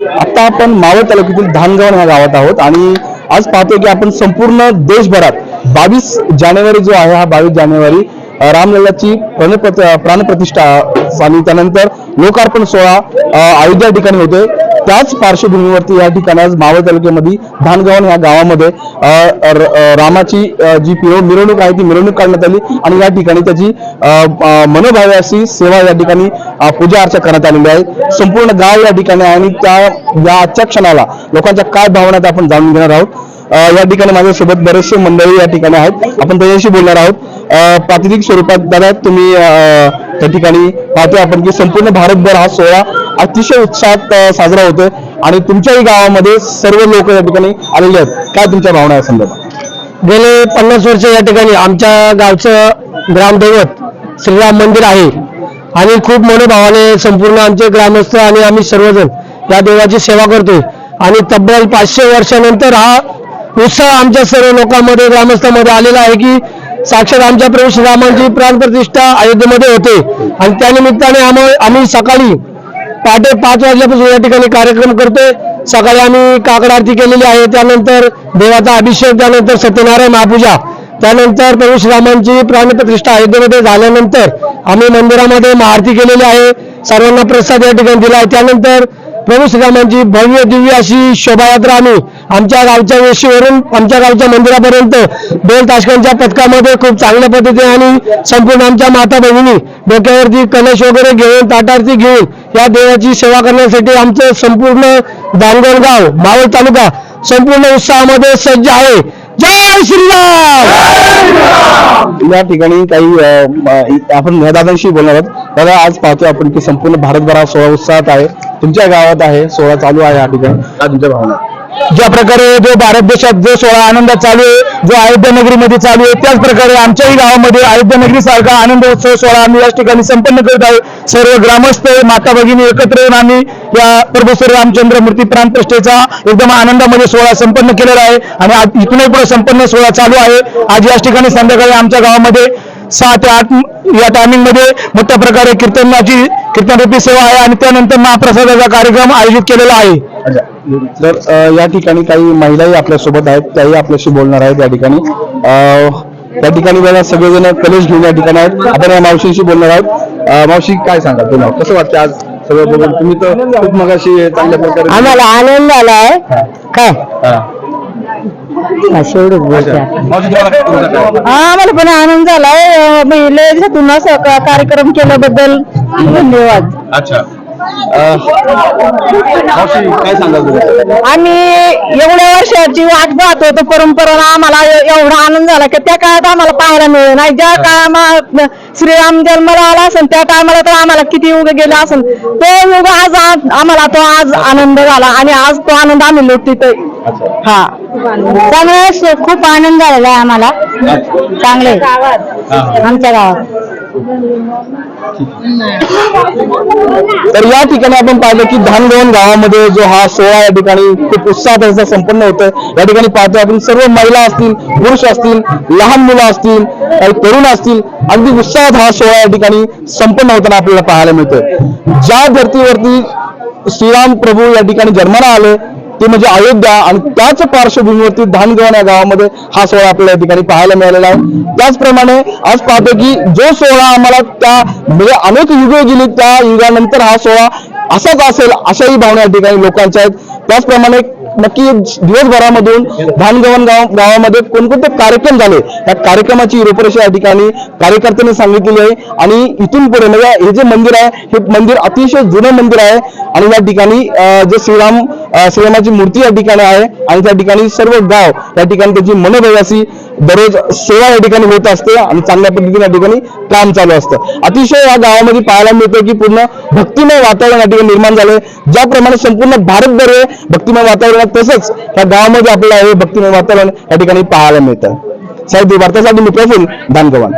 आता आपण मावळ तालुक्यातील धानगाव ह्या गावात आहोत आणि आज पाहतोय की आपण संपूर्ण देशभरात बावीस जानेवारी जो आहे हा बावीस जानेवारी रामलल्लाची प्राणप्रतिष्ठा आणि त्यानंतर लोकार्पण सोहळा अयोध्या ठिकाणी होते त्याच पार्श्वभूमीवरती या ठिकाणी आज मावळ तालुक्यामध्ये धानगावन या गावामध्ये रामाची जी पिरो- मिरवणूक आहे ती मिरवणूक काढण्यात आली आणि या ठिकाणी त्याची अ, मनोभावे अशी सेवा या ठिकाणी पूजा अर्चा करण्यात आलेली आहे. संपूर्ण गाव या ठिकाणी आहे आणि त्या या आजच्या क्षणाला लोकांच्या काय भावना आपण जाणून घेणार आहोत. या ठिकाणी माझ्यासोबत बरेचसे मंडळी या ठिकाणी आहेत. आपण त्याच्याशी बोलणार आहोत. प्रातिनिधिक स्वरूपात दादा तुम्ही त्या ठिकाणी पाहतो आपण की संपूर्ण भारतभर हा सोहळा अतिशय उत्साहात साजरा होतोय आणि तुमच्याही गावामध्ये सर्व लोक या ठिकाणी आलेले आहेत. काय तुमच्या भावना आहे संदर्भात? गेले पन्नास वर्ष या ठिकाणी आमच्या गावचं ग्रामदैवत श्रीराम मंदिर आहे. आणि खूप मनोभावाने संपूर्ण आमचे ग्रामस्थ आणि आम्ही सर्वजण या देवाची सेवा करतोय. आणि तब्बल पाचशे वर्षानंतर हा उत्साह आमच्या सर्व लोकांमध्ये ग्रामस्थांमध्ये आलेला आहे की साक्षात आमच्या प्रभू श्रीरामांची प्राणप्रतिष्ठा अयोध्येमध्ये होते. आणि त्यानिमित्ताने आम्ही आम्ही सकाळी पहाटे पाच वाजल्यापासून या ठिकाणी कार्यक्रम करतोय. सकाळी आम्ही काकड आरती केलेली आहे. त्यानंतर देवाचा अभिषेक त्यानंतर सत्यनारायण महापूजा त्यानंतर प्रभू श्रीरामांची प्राणप्रतिष्ठा अयोध्येमध्ये झाल्यानंतर आम्ही मंदिरामध्ये महाआरती केलेली आहे. सर्वांना प्रसाद या ठिकाणी दिला आहे. त्यानंतर प्रभू श्रीरामांची भव्य दिव्य अशी शोभायात्रा आम्ही आमच्या गावच्या वेशीवरून आमच्या गावच्या मंदिरापर्यंत बेल ताशकांच्या पथकामध्ये खूप चांगल्या पद्धतीने आणि संपूर्ण आमच्या माता बहिणी डोक्यावरती कलश वगैरे घेऊन ताटारती घेऊन या देवाची सेवा करण्यासाठी आमचं संपूर्ण दानगड गाव मावळ तालुका संपूर्ण उत्साहामध्ये सज्ज आहे. जय श्रीराम! या ठिकाणी काही आपण दादांशी बोलणार आहोत. दादा आज पाहतोय आपण की संपूर्ण भारतभरात सोळा उत्साहात आहे. तुमच्या गावात आहे सोहळा चालू आहे या ठिकाणी. काय तुमच्या भावना? ज्या प्रकारे जो भारत देशात जो सोहळा आनंदात चालू आहे जो अयोध्या नगरीमध्ये चालू आहे त्याच प्रकारे आमच्याही गावामध्ये अयोध्या नगरी सारखा आनंद उत्सव सोहळा आम्ही या ठिकाणी संपन्न करत आहोत सर्व ग्रामस्थ माता भगिनी एकत्र येऊन आम्ही या प्रभू श्री रामचंद्र मूर्ती प्राणप्रतिष्ठेचा एकदम आनंदामध्ये सोहळा संपन्न केलेला आहे. आणि आज इथूनही पुढे संपन्न सोहळा चालू आहे. आज याच ठिकाणी संध्याकाळी आमच्या गावामध्ये सहा ते आठ या टायमिंगमध्ये मोठ्या प्रकारे कीर्तनाची कीर्तनरूपी सेवा आहे आणि त्यानंतर महाप्रसादाचा कार्यक्रम आयोजित केलेला आहे. तर या ठिकाणी काही महिलाही आपल्यासोबत आहेत त्याही आपल्याशी बोलणार आहेत या ठिकाणी. अ, या ठिकाणी बघा सगळेजण कलेश घेऊन या ठिकाणी आहेत. आपण या मावशींशी बोलणार आहोत. मावशी काय सांगाल तुम्हाला? कसं वाटतं आज सगळं बघून तुम्ही तर खूप मगाशी चांगल्या प्रकारे आम्हाला आनंद आलाय. काय? हा. असं एवढंच बोलते अच्छा. मावशी तुम्हाला काय- तुमचं काय? हा आम्हाला पण आनंद झालाय कार्यक्रम केल्याबद्दल धन्यवाद अच्छा काय सांगाल तुम्ही आम्ही एवढ्या वर्षाची वाट पाहत होतो परंपरा आम्हाला एवढा आनंद झाला की त्या काळात आम्हाला पाहायला मिळेल नाही. ज्या काळात श्रीराम जन्माला आला असेल त्या टायमाला तर आम्हाला किती युग गेला असेल तो युग आज आम्हाला तो आज आनंद झाला आणि आज तो आनंद आम्ही लुटतोय. हा. त्यामुळे खूप आनंद झालेला आहे आम्हाला. चांगले. आमच्या गावात. तर या ठिकाणी आपण पाहिलं की धानगवन गावामध्ये जो हा सोहळा या ठिकाणी खूप उत्साहात असा संपन्न होतोय. या ठिकाणी पाहतो आपण सर्व महिला असतील पुरुष असतील लहान मुलं असतील काही तरुण असतील अगदी उत्साहात हा सोहळा या ठिकाणी संपन्न होताना आपल्याला पाहायला मिळतोय. ज्या धर्तीवरती श्रीराम प्रभू या ठिकाणी जन्माला आले ते म्हणजे अयोध्या आणि त्याच पार्श्वभूमीवरती धानगवन या गावामध्ये हा सोहळा आपल्याला या ठिकाणी पाहायला मिळालेला आहे. त्याचप्रमाणे आज पाहतो की जो सोहळा आम्हाला त्या म्हणजे अनेक युगे गेली त्या युगानंतर हा सोहळा असाच असेल अशाही भावना या ठिकाणी लोकांच्या आहेत. त्याचप्रमाणे नक्की दिवसभरामधून धानगवन गाव गावामध्ये कोणकोणते कार्यक्रम झाले? त्या कार्यक्रमाची रूपरेषा या ठिकाणी कार्यकर्त्यांनी सांगितलेली आहे. आणि इथून पुढे म्हणजे हे जे मंदिर आहे हे मंदिर अतिशय जुनं मंदिर आहे. आणि या ठिकाणी जे श्रीराम अं, मूर्ती या ठिकाणी आहे आणि त्या ठिकाणी सर्व गाव या ठिकाणी त्याची मनोरवासी दररोज सेवा या ठिकाणी होत असते आणि चांगल्या पद्धतीने या ठिकाणी काम चालू असतं. अतिशय या गावामध्ये पाहायला मिळतं की पूर्ण भक्तिमय वातावरण या ठिकाणी निर्माण झालंय. ज्याप्रमाणे संपूर्ण भारतभर हे भक्तिमय वातावरण आहे, तसंच या गावामध्ये आपल्याला हे भक्तिमय वातावरण या ठिकाणी पाहायला मिळतं. साहित्य वार्तासाठी मी प्रफुल धानगवान